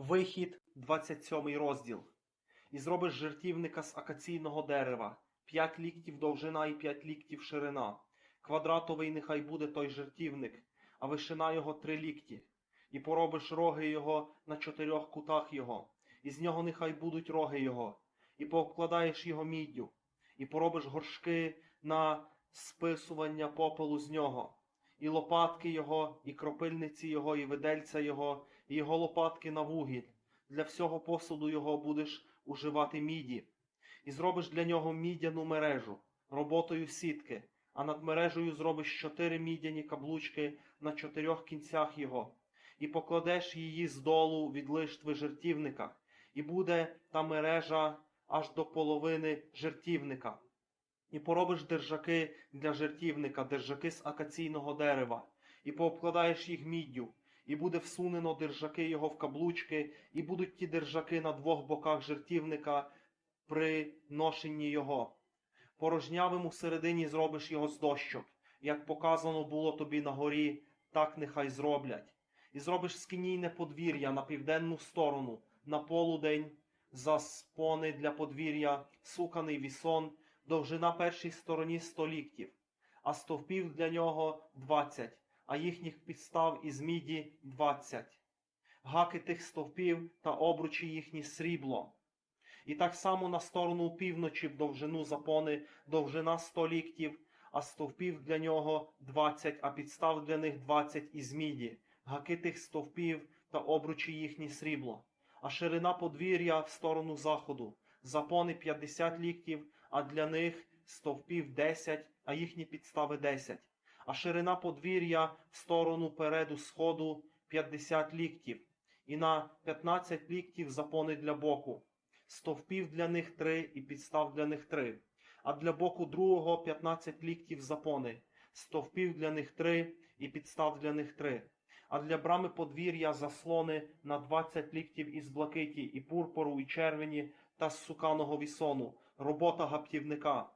Вихід, 27 розділ. І зробиш жертівника з акаційного дерева, п'ять ліктів довжина і п'ять ліктів ширина. Квадратовий нехай буде той жертівник, а вишина його три лікті. І поробиш роги його на чотирьох кутах його, і з нього нехай будуть роги його, і пообкладаєш його міддю, і поробиш горшки на списування попелу з нього, і лопатки його, і кропильниці його, і видельця його, його лопатки на вугіль. Для всього посуду його будеш уживати міді, і зробиш для нього мідяну мережу роботою сітки, а над мережею зробиш чотири мідяні каблучки на чотирьох кінцях його, і покладеш її здолу від лиштви жертівника, і буде та мережа аж до половини жертівника. І поробиш держаки для жертівника, держаки з акаційного дерева, і пообкладаєш їх міддю, і буде всунено держаки його в каблучки, і будуть ті держаки на двох боках жертівника при ношенні його. Порожнявим у середині зробиш його з дощок, як показано було тобі на горі, так нехай зроблять. І зробиш скинійне подвір'я на південну сторону, на полудень, за спони для подвір'я, суканий вісон, довжина першій стороні сто ліктів, а стовпів для нього двадцять, а їхніх підстав із міді двадцять. Гаки тих стовпів та обручі їхні срібло. І так само на сторону півночі в довжину запони, довжина сто ліктів, а стовпів для нього двадцять, а підстав для них двадцять із міді, гаки тих стовпів та обручі їхні срібло. А ширина подвір'я в сторону заходу, запони п'ятдесят ліктів, а для них стовпів десять, а їхні підстави десять. А ширина подвір'я в сторону переду сходу п'ятдесят ліктів, і на п'ятнадцять ліктів запони для боку. Стовпів для них три і підстав для них три, а для боку другого п'ятнадцять ліктів запони, стовпів для них три і підстав для них три, а для брами подвір'я заслони на двадцять ліктів із блакиті, і пурпуру, і червені та з суканого вісону, робота гаптівника.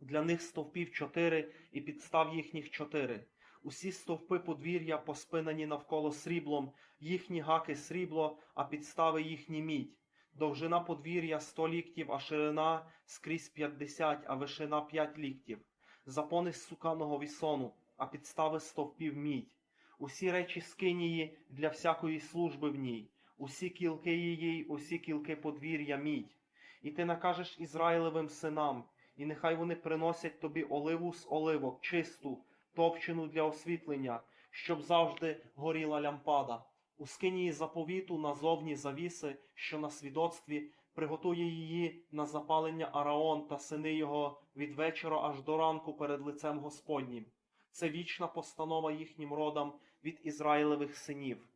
Для них стовпів чотири і підстав їхніх чотири. Усі стовпи подвір'я поспинені навколо сріблом, їхні гаки срібло, а підстави їхні мідь. Довжина подвір'я сто ліктів, а ширина скрізь п'ятдесят, а вишина п'ять ліктів. Запони з суканого вісону, а підстави стовпів мідь. Усі речі скинії для всякої служби в ній, усі кілки її, усі кілки подвір'я мідь. І ти накажеш Ізраїлевим синам, і нехай вони приносять тобі оливу з оливок, чисту, товчену для освітлення, щоб завжди горіла лямпада. У скинії заповіту назовні завіси, що на свідоцтві, приготує її на запалення Араон та сини його від вечора аж до ранку перед лицем Господнім. Це вічна постанова їхнім родам від Ізраїлевих синів.